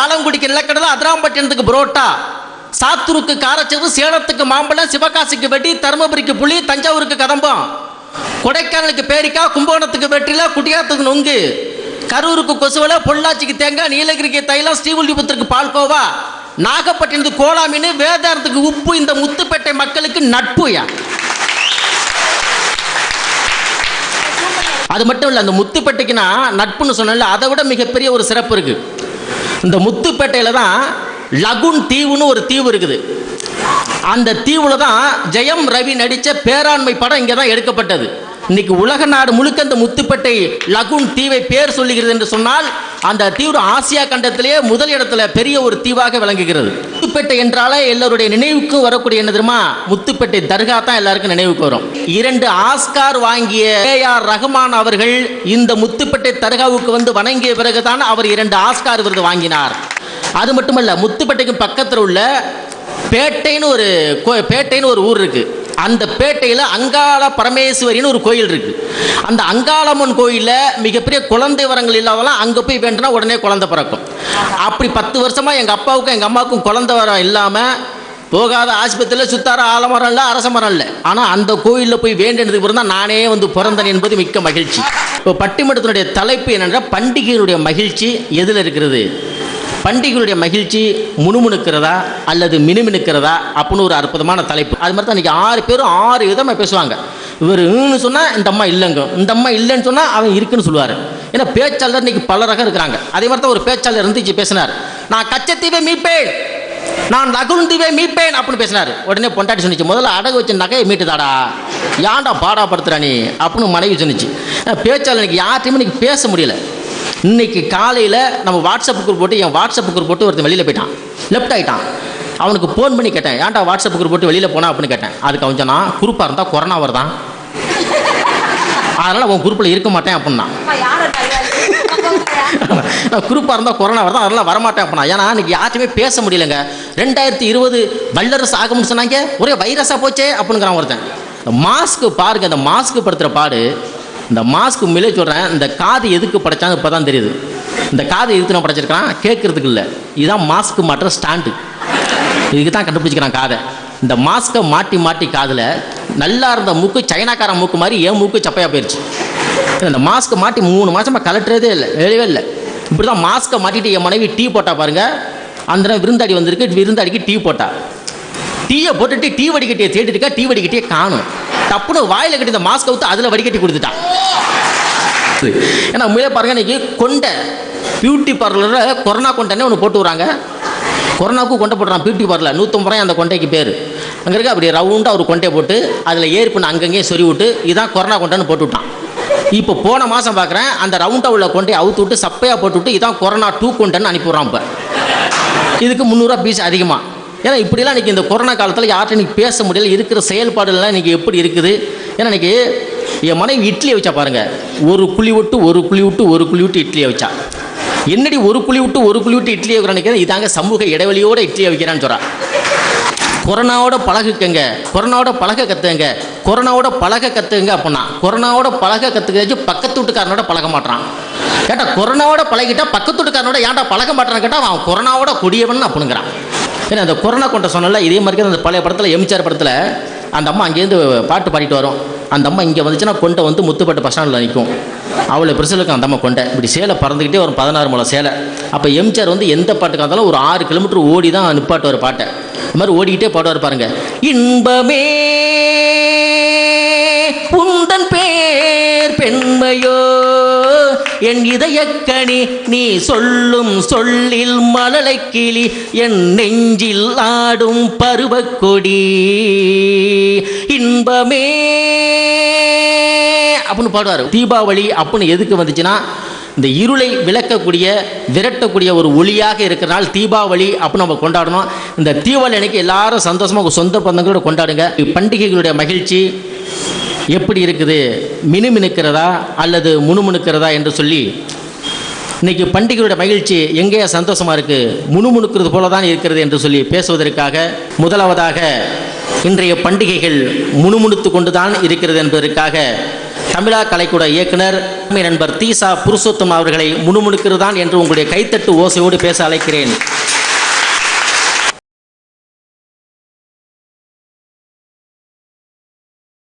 ஆலங்குடிக்கு நிலக்கடலை அதிராம்பட்டினத்துக்கு புரோட்டா சாத்தூருக்கு காரச்சவு சேலத்துக்கு மாம்பழம் சிவகாசிக்கு வெட்டி தருமபுரிக்கு புளி தஞ்சாவூருக்கு கதம்பம். கொடைக்கானலுக்கு பேரிக்கா கும்பகோணத்துக்கு வெற்றில குட்டியாத்துக்கு நொங்கு கரூருக்கு கொசுவலை பொள்ளாச்சிக்கு தேங்காய் நீலகிரிக்கு தைலம் ஸ்ரீவில்லிபுத்திற்கு பால்கோவா நாகப்பட்டினத்துக்கு கோலா மீன் வேதாரத்துக்கு உப்பு இந்த முத்துப்பேட்டை மக்களுக்கு நட்புயா அது மட்டும் இல்லை அந்த முத்துப்பேட்டைக்குன்னா நட்புன்னு சொன்னல அதை விட மிகப்பெரிய ஒரு சிறப்பு இருக்கு. இந்த முத்துப்பேட்டையில் தான் லகுன் தீவுன்னு ஒரு தீவு இருக்குது. அந்த தீவுல தான் ஜெயம் ரவி நடித்த பேராண்மை படம் இங்கே தான் எடுக்கப்பட்டது. இன்னைக்கு உலக நாடு முழுக்க இந்த முத்துப்பேட்டை லகுன் தீவை பேர் சொல்லுகிறது என்று சொன்னால் அந்த தீவு ஆசியா கண்டத்திலேயே முதல் இடத்துல பெரிய ஒரு தீவாக விளங்குகிறது. முத்துப்பேட்டை என்றாலே எல்லோருடைய நினைவுக்கு வரக்கூடிய என்ன தெரியுமா? முத்துப்பேட்டை தர்கா தான் எல்லாருக்கும் நினைவுக்கு வரும். இரண்டு ஆஸ்கார் வாங்கிய ஏ ஆர் ரஹ்மான் அவர்கள் இந்த முத்துப்பேட்டை தர்காவுக்கு வந்து வணங்கிய பிறகுதான் அவர் இரண்டு ஆஸ்கார் விருது வாங்கினார். அது மட்டுமல்ல முத்துப்பேட்டைக்கு பக்கத்தில் உள்ள பேட்டைன்னு ஒரு கோ- பேட்டைன்னு ஒரு ஊர் இருக்குது அந்த பேட்டையில் அங்காள பரமேஸ்வரின்னு ஒரு கோயில் இருக்கு. அந்த அங்காளம்மன் கோயிலில் மிகப்பெரிய குழந்தை வரங்கள் இல்லாதவெல்லாம் அங்கே போய் வேண்டுனா உடனே குழந்தை பிறக்கும். அப்படி பத்து வருஷமா எங்கள் அப்பாவுக்கும் எங்கள் அம்மாவுக்கும் குழந்தை வரம் இல்லாமல் போகாத ஆஸ்பத்திரியில் சுத்தார ஆலமரம் இல்லை அரச மரம் இல்லை. ஆனால் அந்த கோயிலில் போய் வேண்டினதுக்கு பிறகு தான். நானே வந்து பிறந்தேன் என்பது மிக்க மகிழ்ச்சி. இப்போ பட்டிமன்றத்தினுடைய தலைப்பு என்னென்றால் பண்டிகையினுடைய மகிழ்ச்சி எதில் இருக்கிறது? பண்டிகைகளுடைய மகிழ்ச்சி முணுமுணுக்கிறதா அல்லது மினுமினுக்கிறதா அப்படின்னு ஒரு அற்புதமான தலைப்பு. அது மாதிரி தான் இன்றைக்கி ஆறு பேரும் ஆறு விதமாக பேசுவாங்க. இவர் சொன்னால் இந்த அம்மா இல்லைங்க. இந்த அம்மா இல்லைன்னு சொன்னால் அவன் இருக்குன்னு சொல்லுவார். ஏன்னா பேச்சாளர் இன்னைக்கு பல ரகம் இருக்கிறாங்க. அதே மாதிரி தான் ஒரு பேச்சாளர் இருந்துச்சு பேசினார். நான் கச்சத்தீவை மீட்பேன். நான் லகுந்தீவை மீட்பேன் அப்படின்னு பேசினார். உடனே பொண்டாட்டி சொன்னிச்சு முதல்ல அடகு வச்ச நகையை மீட்டுதாடா. ஏன்டா பாடாப்படுத்துறா நீ? அப்படின்னு மனைவி சொன்னிச்சு. பேச்சாளர் இன்னைக்கு யார்ட்டையுமே இன்னைக்கு பேச முடியல. இன்னைக்கு காலையில் நம்ம வாட்ஸ்அப் குரூப் போட்டு என் வாட்ஸ்அப் குரூப் போட்டு ஒருத்தன் வெளியில் போயிட்டான். லெஃப்ட் ஆகிட்டான் அவனுக்கு ஃபோன் பண்ணி கேட்டேன். ஏன்டா வாட்ஸ்அப் குரூப் போட்டு வெளியில் போனா அப்படின்னு கேட்டேன். அதுக்கு அவன் சொன்னான் குரூப்பாக இருந்தால் கொரோனா வருதான். அதனால் அவன் குரூப்பில் இருக்க மாட்டேன் அப்படின்னா. நான் குரூப்பாக இருந்தால் கொரோனா வருதான் அதெல்லாம் வரமாட்டேன் அப்படின்னா. ஏன்னா இன்னைக்கு யார்ட்டுமே பேச முடியலங்க. ரெண்டாயிரத்தி இருபது வல்லரசு ஆகும்னு சொன்னாங்க. ஒரே வைரஸாக போச்சே அப்படிங்கிறான் ஒருத்தன். மாஸ்க்கு பாருங்க இந்த மாஸ்க் படுத்துகிற பாடு இந்த மாஸ்க் உண்மையிலே சொல்கிறேன் இந்த காது எதுக்கு படைச்சாங்க இப்போ தான் தெரியுது. இந்த காது எதுக்கு நான் படைச்சிருக்கான்? கேட்கறதுக்கு இல்லை. இதுதான் மாஸ்க் மாட்டுற ஸ்டாண்டு இதுக்கு தான் கண்டுபிடிச்சிக்கிறான் காதை. இந்த மாஸ்க்கை மாட்டி மாட்டி காதில் நல்லா இருந்த மூக்கு சைனாக்கார மூக்கு மாதிரி என் மூக்கு சப்பையாக போயிடுச்சு இந்த மாஸ்க்கை மாட்டி மூணு மாதமாக கலட்டுறதே இல்லை வேலையே இல்லை. இப்படி தான் மாஸ்க்கை மாட்டிட்டு என் மனைவி டீ போட்டா பாருங்க. அந்த நேரம் விருந்தாடி வந்திருக்கு விருந்தாடிக்கு டீ போட்டா. டீயை போட்டுட்டு டீ வடிகட்டியை தேடிட்டு இருக்கா டீ வடிகட்டியை காணும். டப்புன்னு வாயில கட்டி இந்த மாஸ்க் ஊத்து அதில் வடிகட்டி கொடுத்துட்டான். ஏன்னா உண்மையிலே பாருங்க இன்னைக்கு கொண்டை பியூட்டி பார்லரில் கொரோனா கொண்டைனே ஒன்று போட்டு வராங்க கொரோனாவுக்கு கொண்டை போடுறான் பியூட்டி பார்லர் நூற்றம்பது ரூபாய் அந்த கொண்டைக்கு பேர். அங்கே இருக்க? அப்படி ரவுண்டாக ஒரு கொண்டையை போட்டு அதில் ஏறி பண்ண அங்கங்கேயே சொறி விட்டு இதான் கொரோனா கொண்டைன்னு போட்டு விட்டான். இப்போ போன மாதம் பார்க்குறேன் அந்த ரவுண்டாக உள்ள கொண்டையை அவுத்து விட்டு சப்பையாக போட்டு விட்டு இதான் கொரோனா டூ கொண்டைன்னு அனுப்பிடுறான் இப்போ. இதுக்கு முந்நூறுரூவா பீஸ் அதிகமாக ஏன்னா இப்படிலாம் இன்றைக்கி இந்த கொரோனா காலத்தில் யார்கிட்ட இன்றைக்கி பேச முடியல இருக்கிற செயல்பாடுலாம் இன்றைக்கி எப்படி இருக்குது? ஏன்னா இன்றைக்கி என் மனைவி இட்லியை வச்சா பாருங்கள் ஒரு குழி விட்டு ஒரு குழி விட்டு ஒரு குழி விட்டு இட்லியை வச்சா. என்னடி ஒரு குழி விட்டு ஒரு குழி விட்டு இட்லியை வைக்கிறான்னு இதாங்க சமூக இடைவெளியோட இட்லியை வைக்கிறான்னு சொல்கிறான் கொரோனாவோட பழகுக்கங்க. கொரோனாவோட பழக கற்றுங்க கொரோனாவோட பழக கற்றுங்க அப்படின்னா கொரோனாவோட பழக கத்துக்க பக்கத்து வீட்டுக்காரனோட பழக மாட்டான் கேட்டா கொரோனாவோட பழகிட்டா பக்கத்து வீட்டுக்காரனோட ஏன்டா பழக மாட்டான்னு கேட்டால் அவன் கொரோனாவோட கொடியவன் அப்படிங்கிறான் ஏன்னா அந்த கொரோனா கொண்ட சொன்னல இதே மாதிரி அந்த பழைய படத்தில் எம்ஜிஆர் படத்தில் அந்த அம்மா அங்கேருந்து பாட்டு பாடிட்டு வரும். அந்த அம்மா இங்கே வந்துச்சுன்னா கொண்டை வந்து முத்துப்பட்டு பஸ் ஸ்டாண்டில் நிற்கும் அவ்வளோ பெருசில் அந்த அம்மா கொண்டை. இப்படி சேலை பறந்துக்கிட்டே ஒரு பதினாறு முளை சேலை. அப்போ எம்ஜிஆர் வந்து எந்த பாட்டுக்காக இருந்தாலும் ஒரு ஆறு கிலோமீட்டர் ஓடி தான் நிப்பாட்டுவார் பாட்டை. இந்த மாதிரி ஓடிக்கிட்டே பாடுவார் பாருங்க. இன்பமே உந்தன் பேர் பெண்மையோ என் இதயக்கணி நீ சொல்லும் சொல்லில் மலலை கிளி என் நெஞ்சில் ஆடும் பருவக்கொடி இன்பமே. அப்படின்னு பாடுவார். தீபாவளி அப்படின்னு எதுக்கு வந்துச்சுன்னா இந்த இருளை விளக்கக்கூடிய விரட்டக்கூடிய ஒரு ஒளியாக இருக்கிறனால தீபாவளி அப்படின்னு நம்ம கொண்டாடணும். இந்த தீபாவளி அன்னைக்கு எல்லாரும் சந்தோஷமாக சொந்த பந்தங்களோட கொண்டாடுங்க. பண்டிகைகளுடைய மகிழ்ச்சி எப்படி இருக்குது? மினுமினுக்கிறதா அல்லது முணுமுணுக்கிறதா என்று சொல்லி இன்னைக்கு பண்டிகையோட மகிழ்ச்சி எங்கேயா சந்தோஷமாக இருக்கு? முணுமுணுக்கிறது போல தான் இருக்கிறது என்று சொல்லி பேசுவதற்காக முதலாவதாக இன்றைய பண்டிகைகள் முணுமுணுத்து கொண்டு தான் இருக்கிறது என்பதற்காக தமிழா கலைக்கூட இயக்குனர் நண்பர் தீசா புருஷோத்தம் அவர்களை முணுமுணுக்கிறதான் என்று உங்களுடைய கைத்தட்டு ஓசையோடு பேச அழைக்கிறேன்.